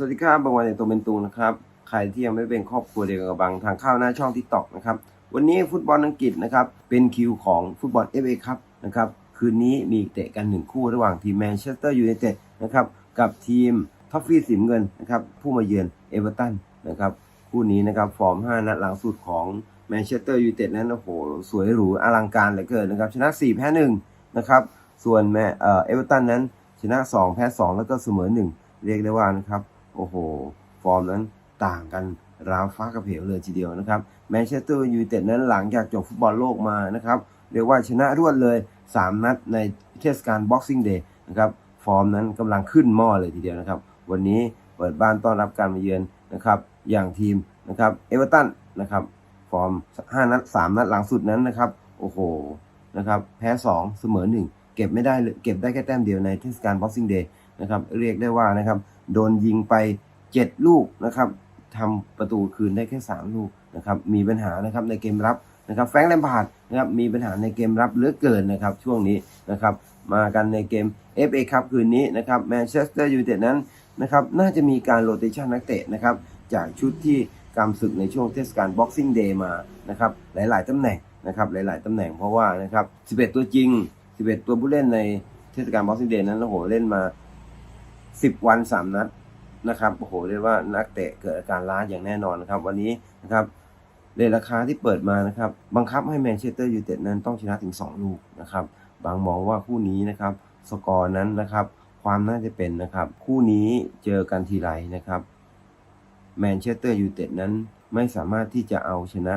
สวัสดีครับบางวันในตัวเป็นตูนะครับ ใครที่ยังไม่เป็นครอบครัวเดียวกับบางทางเข้าหน้าช่องทิกตอกนะครับ วันนี้ฟุตบอลอังกฤษนะครับ เป็นคิวของฟุตบอล FA ครับนะครับ คืนนี้มีเตะกันหนึ่งคู่ระหว่างทีมแมนเชสเตอร์ยูไนเต็ดนะครับ กับทีมท็อฟฟี่สีเงินนะครับ ผู้มาเยือนเอเวอร์ตันนะครับ คู่นี้นะครับฟอร์ม 5 นัดหลังสุดของแมนเชสเตอร์ยูไนเต็ดนั้นโอ้โหสวยหรูอลังการเหลือเกินนะครับ ชนะ 4 แพ้1นะครับ ส่วนแมเอ่อเอเวอร์ตันนั้นชนะ 2 แพ้ 2 แล้วก็เสมอ 1 เรียกได้ว่านะครับ โอ้โห ฟอร์มนั้นต่างกันราวฟ้ากับเหวเลยทีเดียวนะครับแมนเชสเตอร์ยูไนเต็ดนั้นหลังจากจบฟุตบอลโลกมานะครับเรียกว่าชนะรวดเลย 3 นัดในเทศกาล Boxing Day นะครับฟอร์มนั้นกำลังขึ้นหม้อเลยทีเดียวนะครับ วันนี้เปิดบ้านต้อนรับการมาเยือนนะครับอย่างทีมนะครับเอเวอร์ตันนะครับฟอร์ม 5 นัด 3 นัดหลังสุดนั้นนะครับโอ้โหนะครับแพ้ 2 เสมอ 1 เก็บไม่ได้เลยเก็บได้แค่แต้มเดียวในเทศกาล Boxing Day นะครับเรียกได้ว่านะครับ โดนยิงไป 7 ลูกนะครับทำประตูคืนได้แค่ 3 ลูกนะครับมีปัญหานะครับในเกมรับนะครับแฟงแลมพาร์ดนะครับมีปัญหาในเกมรับเลือเกินนะครับช่วงนี้นะครับมากันในเกม FA ครับคืนนี้นะครับแมนเชสเตอร์ยูไนเต็ดนั้นนะครับน่าจะมีการโรเตชันนักเตะนะครับจากชุดที่กำศึกในช่วงเทศกาล Boxing Day มานะครับหลาย ๆตำแหน่งนะครับหลาย ๆตำแหน่งเพราะว่านะครับ 11 ตัวจริง 11 ตัวผู้เล่นในเทศกาล Boxing Day นั้นโอ้โหเล่นมา 10วัน3นัดนะครับโอ้โหเรียกว่านักเตะเกิดอาการล้าอย่างแน่นอนนะครับ วันนี้นะครับเรทราคาที่เปิดมานะครับบังคับให้แมนเชสเตอร์ยูไนเต็ดนั้นต้องชนะถึง 2 ลูกนะครับบางมองว่าคู่นี้นะครับสกอร์นั้นนะครับ ความน่าจะเป็นนะครับ คู่นี้เจอกันทีไรนะครับแมนเชสเตอร์ยูไนเต็ดนั้นไม่สามารถที่จะเอาชนะ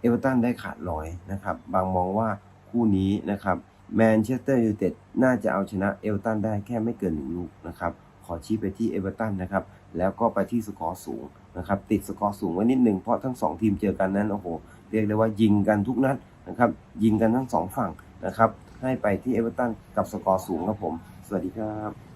เอเวอร์ตันได้ขาดลอยนะครับ บางมองว่าคู่นี้นะครับ แมนเชสเตอร์ยูไนเต็ดน่าจะเอาชนะเอเวอร์ตันได้แค่ไม่เกินหนึ่งลูกนะครับ ขอชี้ไปที่เอเวอร์ตันนะครับ แล้วก็ไปที่สกอร์สูงนะครับ ติดสกอร์สูงไว้นิดหนึ่งเพราะทั้งสองทีมเจอกันนั้นโอ้โหเรียกได้ว่ายิงกันทุกนัดนะครับ ยิงกันทั้งสองฝั่งนะครับ ให้ไปที่เอเวอร์ตันกับสกอร์สูงครับผม สวัสดีครับ